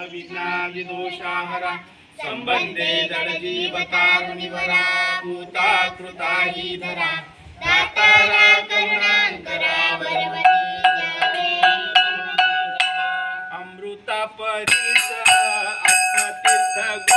विघ्नाविदोषाहरा सम्बन्धे जडजीवतारुणिवरा भूता कृता ही धरा दातारा करुणान्तरा वरवती अमृता परिस आत्मतीर्थ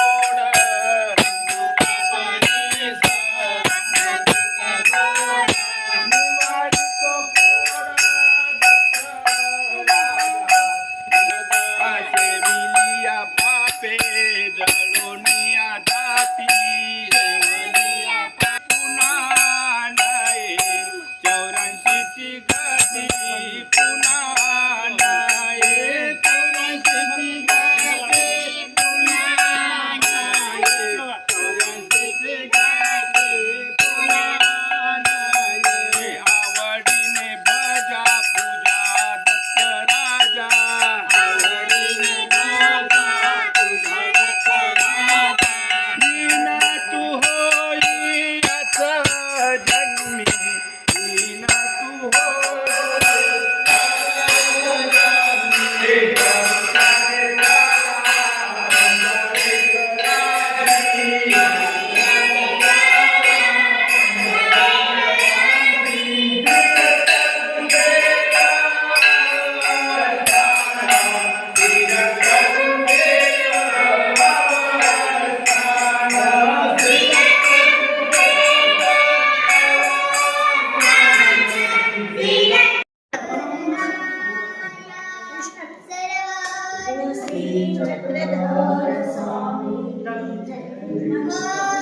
La Jai Jai Jai Jai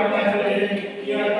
Yeah.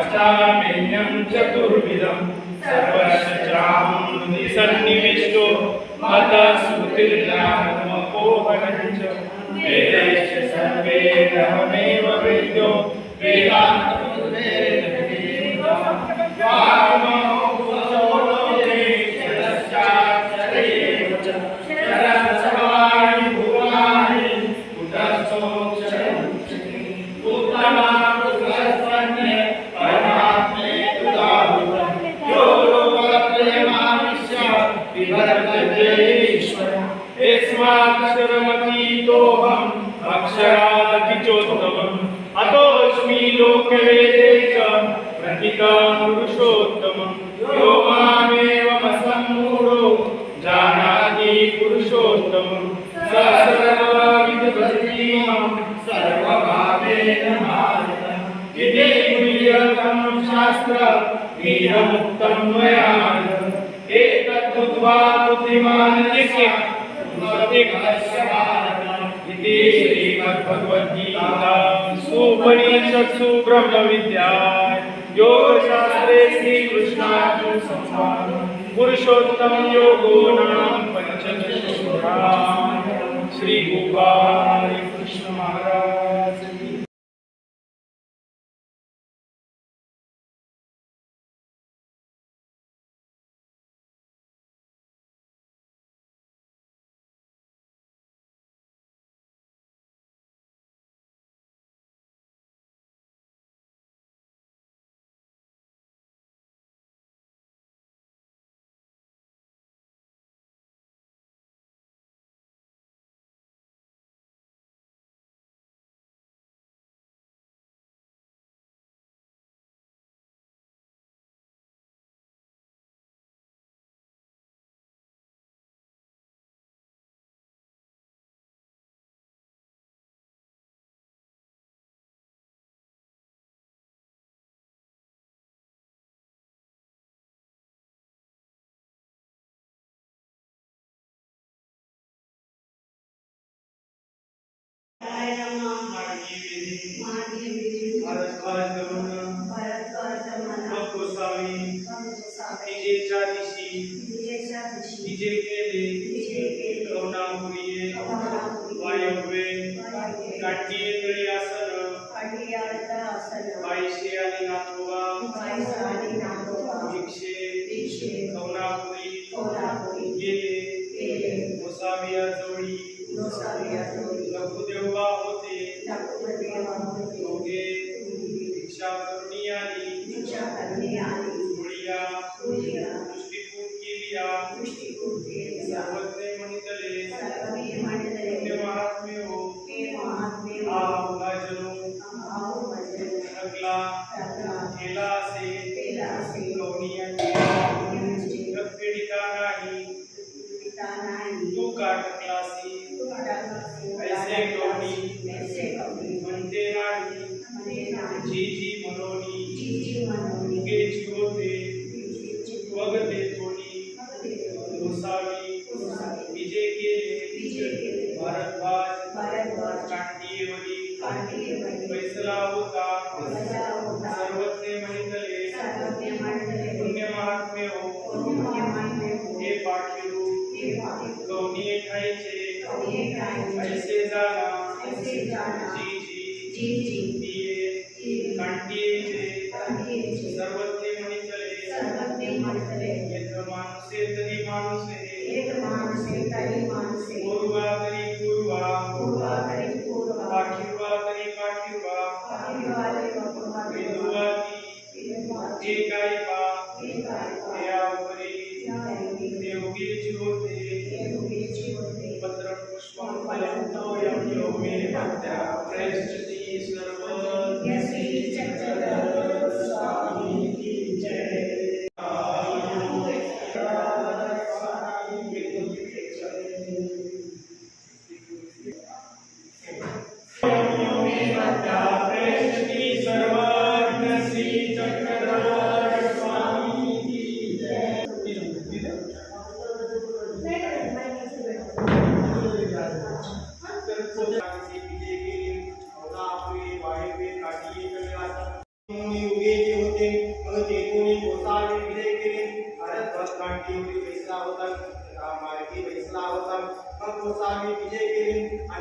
पचामेयं चतुर्विधं सर्वशस्त्राहं सन्निविष्टो मतः श्रुतिर्ज्ञानमपोहनं च वेदैश्च सर्वैरहमेव वेद्यो शरत्सवाणि लोकप्रेमाविश्य विवर्तते ईश्वरम् यस्माक्षरमतीतोऽहम् इति श्रीमद्भगवद्गीतासु उपनिषत्सु ब्रह्मविद्याय योगशास्त्रे श्रीकृष्णार्जुनसंवादे। पुरुषोत्तम योगो नाम पञ्चदशोऽध्यायः श्रीगोपाल कृष्ण भारद्वाज गरुड मग गोसावी विजेच्या that what we're being on with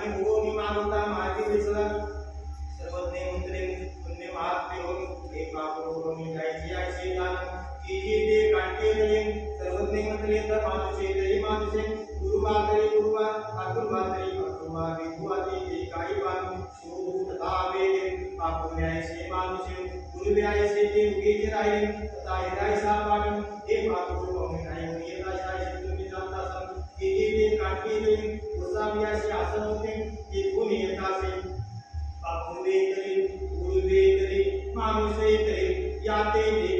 मी मोह मी मागवता माझे वेचला सर्वज्ञ मंत्रे पुण्य महात्मे होऊन हे पापरो मी जायची अशी दान तिची ते कांटे नये सर्वज्ञ मंत्रे तर मानुषे तरी मानुषे गुरु मातरी गुरुवा ठाकूर मातरी ठाकूरमा विभू आदि ते काही वान शोध दावे पाप न्यायशे मानुषे गुरु व्यायशे ते उगे राहील तथा हिरायसा पाणी हे पाप जाते देखे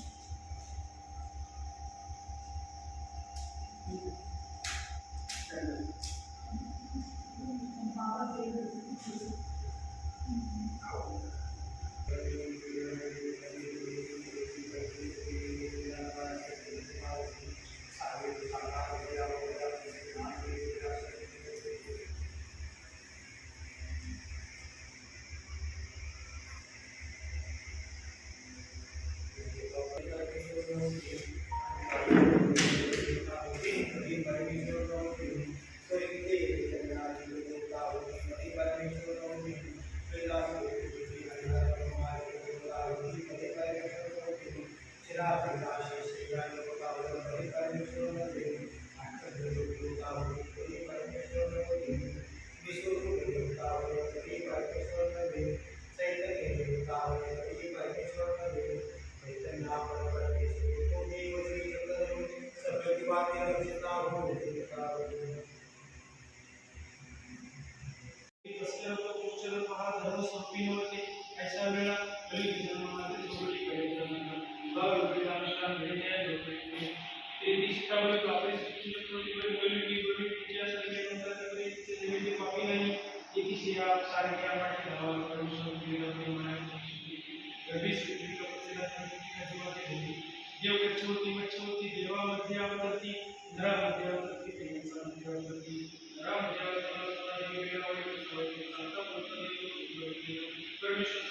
commission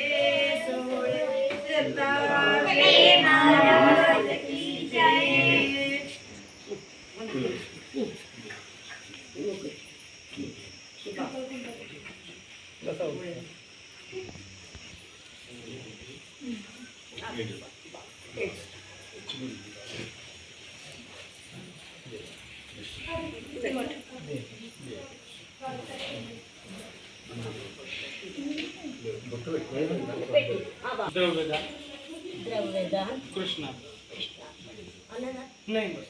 Jesús, नहीं बस।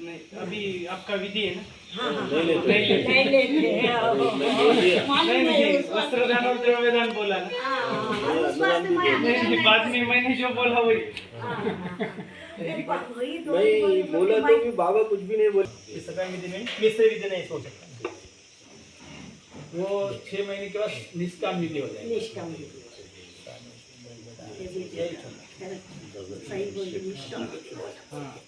नहीं अभी आपका विधि है ना? नहीं नहीं नहीं नहीं वस्त्रदान और द्रव्यदान बोला ना। नहीं नहीं, बाद में मैंने जो बोला वही। नहीं बोला तो भी बाबा कुछ भी नहीं बोले। इस विधि में मिश्र विधि नहीं सोच सकता। वो छह महीने के बाद निष्काम विधि हो जाएगी। निष्काम हाँ